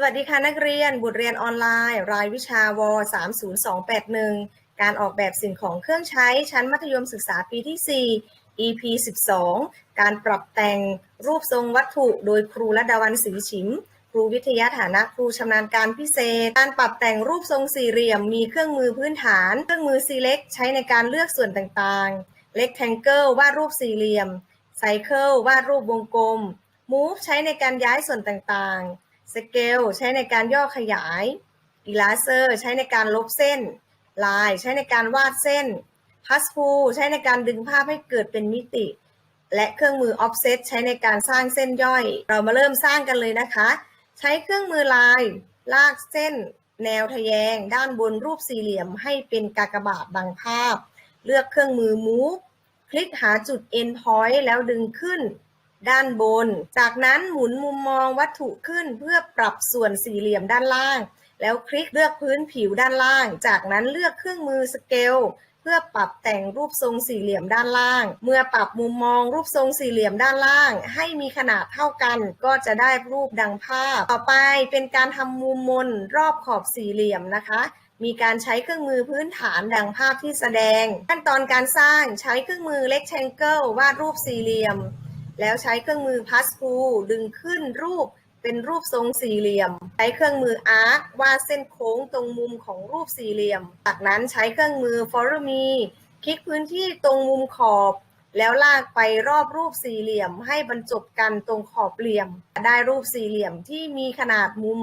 สวัสดีค่ะนักเรียนบุตรเรียนออนไลน์ รายวิชาว30281 การออกแบบสิ่งของเครื่องใช้ ชั้นมัธยมศึกษาปีที่ 4 EP 12 การปรับแต่งรูปทรงวัตถุ โดยครูระดาวันศรีฉิม ครูวิทยาฐานะครูชำนาญการพิเศษ การปรับแต่งรูปทรงสี่เหลี่ยม มีเครื่องมือพื้นฐาน เครื่องมือ select ใช้ในการเลือกส่วนต่างๆ rectangle วาดรูปสี่เหลี่ยม cycle วาดรูปวงกลม move ใช้ในการย้ายส่วนต่างๆ scale ใช้ในการย่อขยาย eraser ใช้ในการลบเส้น line ใช้ในการวาดเส้น pass through ใช้ในการดึงภาพให้เกิดเป็นมิติ และเครื่องมือ offset ใช้ในการสร้างเส้นย่อย เรามาเริ่มสร้างกันเลยนะคะ ใช้เครื่องมือลายลากเส้น แนวทะแยง ด้านบนรูปสี่เหลี่ยม ให้เป็นกากบาทดังภาพ เลือกเครื่องมือ move คลิกหาจุด end point แล้วดึงขึ้น ด้านบน จากนั้นหมุนมุมมองวัตถุขึ้นเพื่อปรับส่วนสี่เหลี่ยมด้านล่าง แล้วคลิกเลือกพื้นผิวด้านล่าง จากนั้นเลือกเครื่องมือสเกลเพื่อปรับแต่งรูปทรงสี่เหลี่ยมด้านล่าง เมื่อปรับมุมมองรูปทรงสี่เหลี่ยมด้านล่าง ให้มีขนาดเท่ากัน ก็จะได้รูปดังภาพ ต่อไปเป็นการทำมุมมนรอบขอบสี่เหลี่ยมนะคะมีการใช้เครื่องมือพื้นฐานดังภาพที่แสดง ขั้นตอนการสร้างใช้เครื่องมือ rectangle วาดรูปสี่เหลี่ยม แล้วใช้เครื่องมือ pass through ดึงขึ้นรูปเป็นรูปทรงสี่เหลี่ยม ใช้เครื่องมือ arc วาดเส้นโค้งตรงมุมของรูปสี่เหลี่ยม จากนั้นใช้เครื่องมือ follow me คลิกพื้นที่ตรงมุมขอบ แล้วลากไปรอบรูปสี่เหลี่ยม ให้บรรจบกันตรงขอบเหลี่ยม ได้รูปสี่เหลี่ยมที่มีขนาดมุม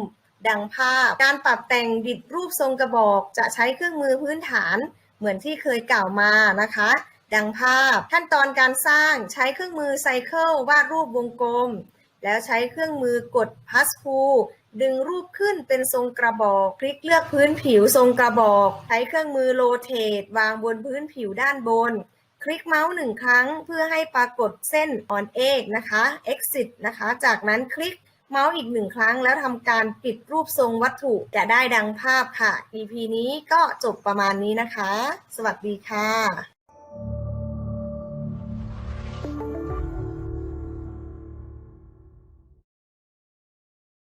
ดังภาพ การปรับแต่งบิดรูปทรงกระบอก จะใช้เครื่องมือพื้นฐานเหมือนที่เคยกล่าวมานะคะ ดังภาพ ขั้นตอนการสร้างใช้เครื่องมือไซเคิลวาดรูปวงกลม แล้วใช้เครื่องมือกดพัสฟูดึงรูปขึ้นเป็นทรงกระบอก คลิกเลือกพื้นผิวทรงกระบอก ใช้เครื่องมือโรเตทวางบนพื้นผิวด้านบน คลิกเมาส์หนึ่งครั้งเพื่อให้ปรากฏเส้น on egg นะคะ exit นะคะ จากนั้นคลิกเมาส์อีกหนึ่งครั้งแล้วทำการปิดรูปทรงวัตถุจะได้ดังภาพค่ะ EP นี้ก็จบประมาณนี้นะคะ สวัสดีค่ะ